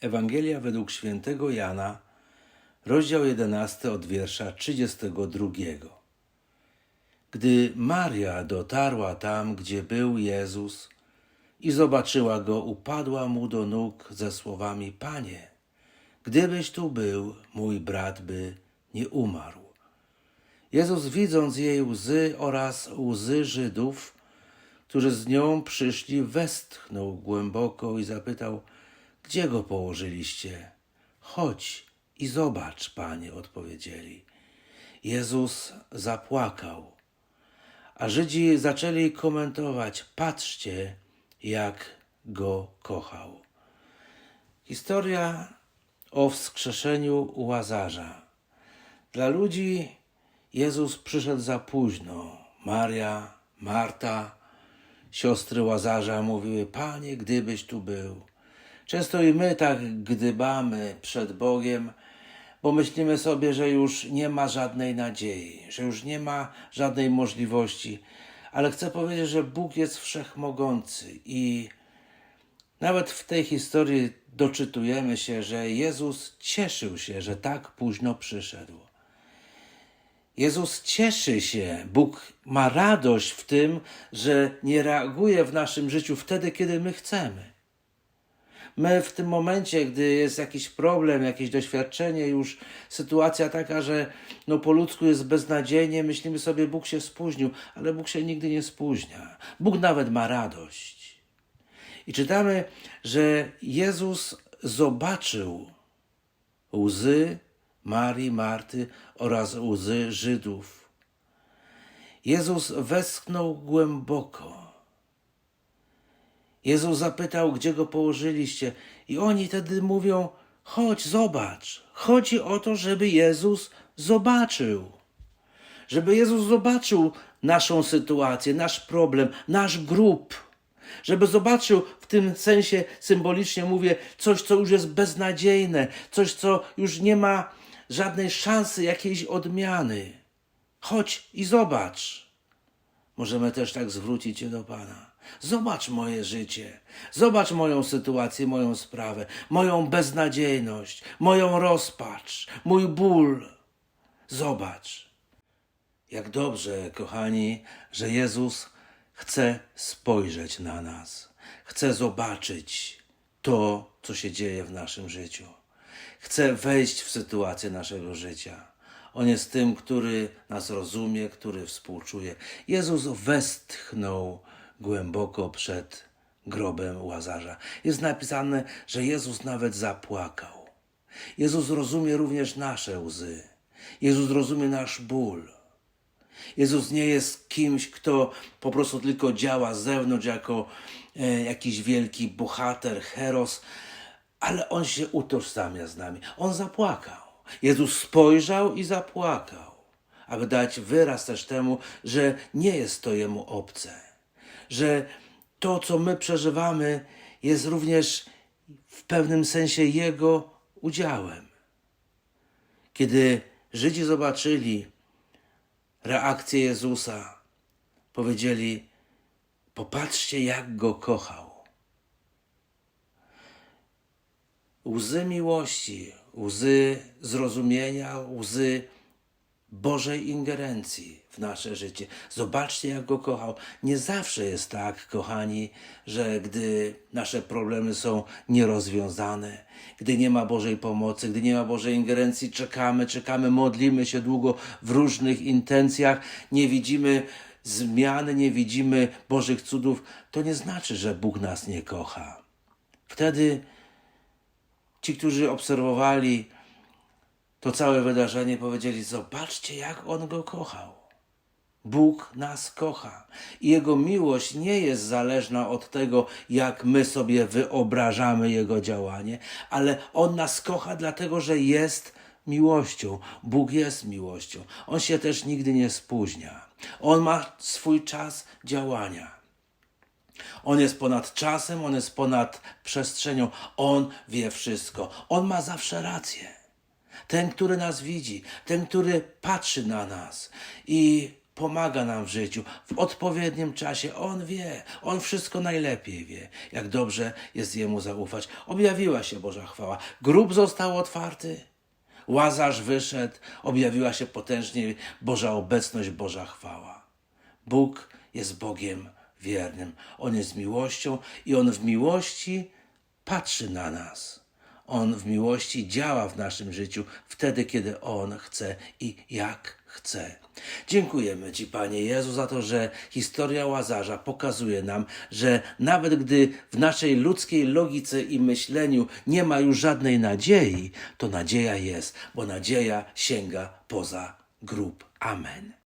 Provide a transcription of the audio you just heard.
Ewangelia według świętego Jana, rozdział 11 od wiersza 32. Gdy Maria dotarła tam, gdzie był Jezus i zobaczyła go, upadła mu do nóg ze słowami: Panie, gdybyś tu był, mój brat by nie umarł. Jezus, widząc jej łzy oraz łzy Żydów, którzy z nią przyszli, westchnął głęboko i zapytał: Gdzie go położyliście? Chodź i zobacz, panie, odpowiedzieli. Jezus zapłakał, a Żydzi zaczęli komentować: Patrzcie, jak go kochał. Historia o wskrzeszeniu Łazarza. Dla ludzi Jezus przyszedł za późno. Maria, Marta, siostry Łazarza mówiły: Panie, gdybyś tu był. Często i my tak gdybamy przed Bogiem, bo myślimy sobie, że już nie ma żadnej nadziei, że już nie ma żadnej możliwości. Ale chcę powiedzieć, że Bóg jest wszechmogący i nawet w tej historii doczytujemy się, że Jezus cieszył się, że tak późno przyszedł. Jezus cieszy się, Bóg ma radość w tym, że nie reaguje w naszym życiu wtedy, kiedy my chcemy. My w tym momencie, gdy jest jakiś problem, jakieś doświadczenie, już sytuacja taka, że no po ludzku jest beznadziejnie, myślimy sobie, Bóg się spóźnił, ale Bóg się nigdy nie spóźnia. Bóg nawet ma radość. I czytamy, że Jezus zobaczył łzy Marii, Marty oraz łzy Żydów. Jezus westchnął głęboko. Jezus zapytał, gdzie go położyliście, i oni wtedy mówią: Chodź, zobacz. Chodzi o to, żeby Jezus zobaczył. Żeby Jezus zobaczył naszą sytuację, nasz problem, nasz grób. Żeby zobaczył w tym sensie symbolicznie mówię coś, co już jest beznadziejne, coś, co już nie ma żadnej szansy jakiejś odmiany. Chodź i zobacz. Możemy też tak zwrócić się do Pana. Zobacz moje życie, zobacz moją sytuację, moją sprawę, moją beznadziejność, moją rozpacz, mój ból. Zobacz. Jak dobrze, kochani, że Jezus chce spojrzeć na nas, chce zobaczyć to, co się dzieje w naszym życiu. Chce wejść w sytuację naszego życia. On jest tym, który nas rozumie, który współczuje. Jezus westchnął głęboko przed grobem łazarza. Jest napisane, że Jezus nawet zapłakał. Jezus rozumie również nasze łzy. Jezus rozumie nasz ból. Jezus nie jest kimś, kto po prostu tylko działa z zewnątrz jako e, jakiś wielki bohater, heros, ale on się utożsamia z nami. On zapłakał. Jezus spojrzał i zapłakał, aby dać wyraz też temu, że nie jest to jemu obce, że to, co my przeżywamy, jest również w pewnym sensie jego udziałem. Kiedy Żydzi zobaczyli reakcję Jezusa, powiedzieli: Popatrzcie, jak go kochał. Łzy miłości, łzy zrozumienia, łzy Bożej ingerencji w nasze życie. Zobaczcie, jak go kochał. Nie zawsze jest tak, kochani, że gdy nasze problemy są nierozwiązane, gdy nie ma Bożej pomocy, gdy nie ma Bożej ingerencji, czekamy, czekamy, modlimy się długo w różnych intencjach, nie widzimy zmiany, nie widzimy Bożych cudów, to nie znaczy, że Bóg nas nie kocha. Wtedy ci, którzy obserwowali to całe wydarzenie, powiedzieli: Zobaczcie, jak on go kochał. Bóg nas kocha i Jego miłość nie jest zależna od tego, jak my sobie wyobrażamy Jego działanie, ale On nas kocha dlatego, że jest miłością. Bóg jest miłością. On się też nigdy nie spóźnia. On ma swój czas działania. On jest ponad czasem, on jest ponad przestrzenią, on wie wszystko. On ma zawsze rację. Ten, który nas widzi, ten, który patrzy na nas i pomaga nam w życiu w odpowiednim czasie. On wie, on wszystko najlepiej wie, jak dobrze jest jemu zaufać. Objawiła się Boża chwała. Grób został otwarty. Łazarz wyszedł, objawiła się potężnie Boża obecność, Boża chwała. Bóg jest Bogiem wiernym. On jest miłością i On w miłości patrzy na nas. On w miłości działa w naszym życiu wtedy, kiedy On chce i jak chce. Dziękujemy Ci, Panie Jezu, za to, że historia Łazarza pokazuje nam, że nawet gdy w naszej ludzkiej logice i myśleniu nie ma już żadnej nadziei, to nadzieja jest, bo nadzieja sięga poza grób. Amen.